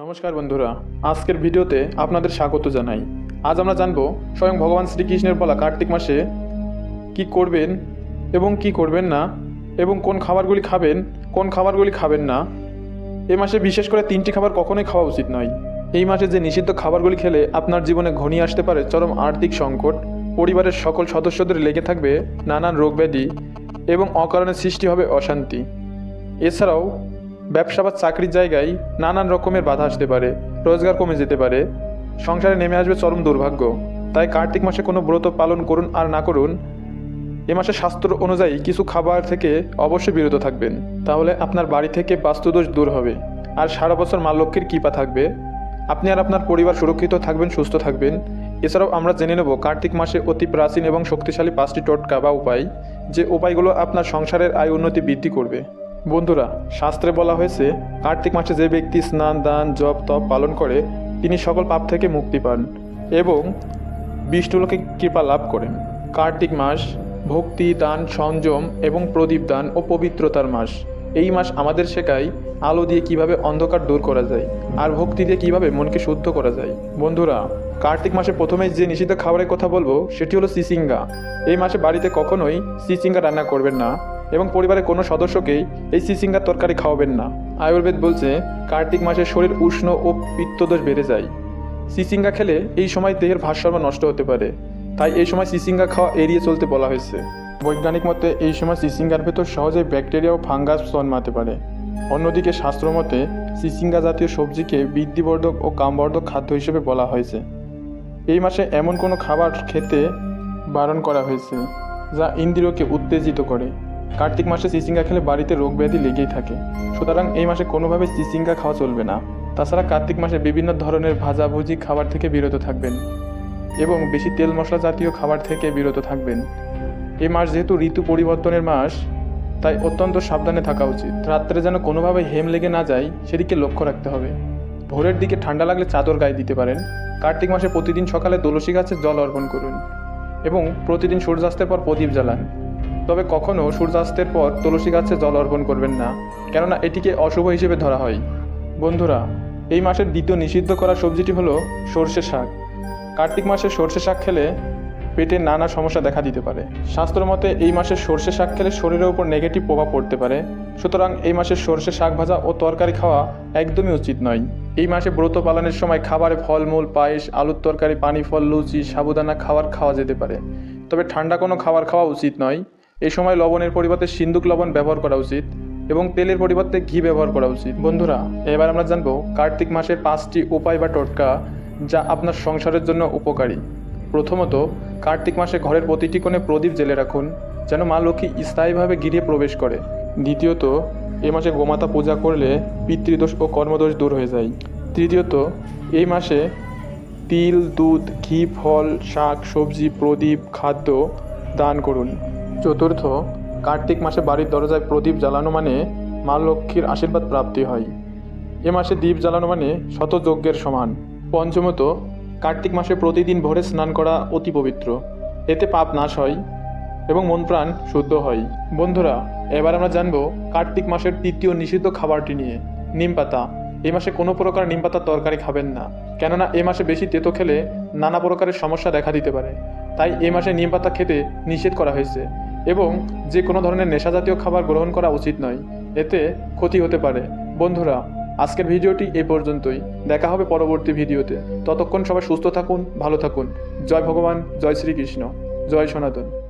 নমস্কার বন্ধুরা, আজকের ভিডিওতে আপনাদের স্বাগত জানাই। আজ আমরা জানব স্বয়ং ভগবান শ্রীকৃষ্ণের বলা কার্তিক মাসে কি করবেন এবং কি করবেন না, এবং কোন খাবারগুলি খাবেন, কোন খাবারগুলি খাবেন না। এ মাসে বিশেষ করে তিনটি খাবার কখনোই খাওয়া উচিত নয়। এই মাসে যে নিষিদ্ধ খাবারগুলি খেলে আপনার জীবনে ঘনিয়ে আসতে পারে চরম আর্থিক সংকট, পরিবারের সকল সদস্যদের লেগে থাকবে নানান রোগব্যাধি এবং অকারণে সৃষ্টি হবে অশান্তি। এছাড়াও ব্যবসা বা চাকরির জায়গায় নানান রকমের বাধা আসতে পারে, রোজগার কমে যেতে পারে, সংসারে নেমে আসবে চরম দুর্ভাগ্য। তাই কার্তিক মাসে কোনো ব্রত পালন করুন আর না করুন, এ মাসে শাস্ত্র অনুযায়ী কিছু খাবার থেকে অবশ্যই বিরত থাকবেন। তাহলে আপনার বাড়ি থেকে বাস্তুদোষ দূর হবে। আর সারা বছর মা লক্ষ্মীর কৃপা থাকবে। আপনি আর আপনার পরিবার সুরক্ষিত থাকবেন, সুস্থ থাকবেন। এছাড়াও আমরা জেনে নেব কার্তিক মাসে অতি প্রাচীন এবং শক্তিশালী পাঁচটি টোটকা বা উপায়, যে উপায়গুলো আপনার সংসারের আয় উন্নতি বৃদ্ধি করবে। বন্ধুরা, শাস্ত্রে বলা হয়েছে, কার্তিক মাসে যে ব্যক্তি স্নান, দান, জপ, তপ পালন করে, তিনি সকল পাপ থেকে মুক্তি পান এবং বিষ্ণুলোকে কৃপা লাভ করেন। কার্তিক মাস ভক্তি, দান, সংযম এবং প্রদীপ দান ও পবিত্রতার মাস। এই মাস আমাদের শেখায় আলো দিয়ে কীভাবে অন্ধকার দূর করা যায় আর ভক্তি দিয়ে কীভাবে মনকে শুদ্ধ করা যায়। বন্ধুরা, কার্তিক মাসে প্রথমেই যে নিষিদ্ধ খাবারের কথা বলব, সেটি হলো সিসিঙ্গা। এই মাসে বাড়িতে কখনোই সিসিঙ্গা রান্না করবেন না। এবং পরিবারের কোনো সদস্যকেই এই সিসিঙ্গার তরকারি খাওয়াবেন না। আয়ুর্বেদ বলছে, কার্তিক মাসে শরীর উষ্ণ ও পিত্তদোষ বেড়ে যায়। সিসিঙ্গা খেলে এই সময় দেহের ভারসাম্য নষ্ট হতে পারে। তাই এই সময় সিসিঙ্গা খাওয়া এড়িয়ে চলতে বলা হয়েছে। বৈজ্ঞানিক মতে, এই সময় সিসিঙ্গার ভেতর সহজেই ব্যাকটেরিয়া ও ফাঙ্গাস জন্মাতে পারে। অন্যদিকে শাস্ত্র মতে, সিসিঙ্গা জাতীয় সবজিকে বৃদ্ধিবর্ধক ও কামবর্ধক খাদ্য হিসেবে বলা হয়েছে। এই মাসে এমন কোনো খাবার খেতে বারণ করা হয়েছে, যা ইন্দ্রিয়কে উত্তেজিত করে। কার্তিক মাসে চিচিঙ্গা খেলে বাড়িতে রোগ ব্যাধি লেগেই থাকে। সুতরাং এই মাসে কোনোভাবে চিচিঙ্গা খাওয়া চলবে না। তাছাড়া কার্তিক মাসে বিভিন্ন ধরনের ভাজাভুজি খাবার থেকে বিরত থাকবেন এবং বেশি তেল মশলা জাতীয় খাবার থেকে বিরত থাকবেন। এই মাস যেহেতু ঋতু পরিবর্তনের মাস, তাই অত্যন্ত সাবধানে থাকা উচিত। রাত্রে যেন কোনোভাবে হেম লেগে না যায়, সেদিকে লক্ষ্য রাখতে হবে। ভোরের দিকে ঠান্ডা লাগলে চাদর গায়ে দিতে পারেন। কার্তিক মাসে প্রতিদিন সকালে তুলসী গাছে জল অর্পণ করুন এবং প্রতিদিন সূর্যাস্তের পর প্রদীপ জ্বালান। তবে কখনও সূর্যাস্তের পর তুলসী গাছে জল অর্পণ করবেন না, কেননা এটিকে অশুভ হিসেবে ধরা হয়। বন্ধুরা, এই মাসের দ্বিতীয় নিষিদ্ধ করা সবজিটি হলো সর্ষে শাক। কার্তিক মাসে সর্ষে শাক খেলে পেটে নানা সমস্যা দেখা দিতে পারে। শাস্ত্র মতে, এই মাসে সর্ষে শাক খেলে শরীরের উপর নেগেটিভ প্রভাব পড়তে পারে। সুতরাং এই মাসে সর্ষে শাক ভাজা ও তরকারি খাওয়া একদমই উচিত নয়। এই মাসে ব্রত পালনের সময় খাবারে ফলমূল, পায়েস, আলুর তরকারি পানি ফল লুচি, সাবুদানা খাবার খাওয়া যেতে পারে। তবে ঠান্ডা কোনো খাবার খাওয়া উচিত নয়। এই সময় লবণের পরিবর্তে সিন্দুক লবণ ব্যবহার করা উচিত এবং তেলের পরিবর্তে ঘি ব্যবহার করা উচিত। বন্ধুরা, এবার আমরা জানব কার্তিক মাসের পাঁচটি উপায় বা টোটকা যা আপনার সংসারের জন্য উপকারী। প্রথমত, কার্তিক মাসে ঘরের প্রতিটি কোণে প্রদীপ জেলে রাখুন যেন মা লক্ষ্মী স্থায়ীভাবে গিরে প্রবেশ করে। দ্বিতীয়ত, এ মাসে গোমাতা পূজা করলে পিতৃদোষ ও কর্মদোষ দূর হয়ে যায়। তৃতীয়ত, এই মাসে তিল, দুধ, ঘি, ফল, শাক, সবজি, প্রদীপ, খাদ্য দান করুন। চতুর্থ, কার্তিক মাসে বাড়ির দরজায় প্রদীপ জ্বালানো মানে মা লক্ষ্মীর আশীর্বাদ প্রাপ্তি হয়। এ মাসে দ্বীপ জ্বালানো মানে শত যজ্ঞের সমান। পঞ্চমত, কার্তিক মাসে প্রতিদিন ভোরে স্নান করা অতি পবিত্র। এতে পাপ নাশ হয় এবং মন প্রাণ শুদ্ধ হয়। বন্ধুরা, এবার আমরা জানব কার্তিক মাসের তৃতীয় নিষিদ্ধ খাবারটি নিয়ে। নিম পাতা এই মাসে কোনো প্রকার নিম পাতার তরকারি খাবেন না। কেননা এ মাসে বেশি তেতো খেলে নানা প্রকারের সমস্যা দেখা দিতে পারে। তাই এ মাসে নিম পাতা খেতে নিষেধ করা হয়েছে। এবং যে কোনো ধরনের নেশা জাতীয় খাবার গ্রহণ করা উচিত নয়। এতে ক্ষতি হতে পারে। বন্ধুরা, আজকের ভিডিওটি এ পর্যন্তই। দেখা হবে পরবর্তী ভিডিওতে। ততক্ষণ সবাই সুস্থ থাকুন, ভালো থাকুন। জয় ভগবান, জয় শ্রীকৃষ্ণ। জয় সনাতন।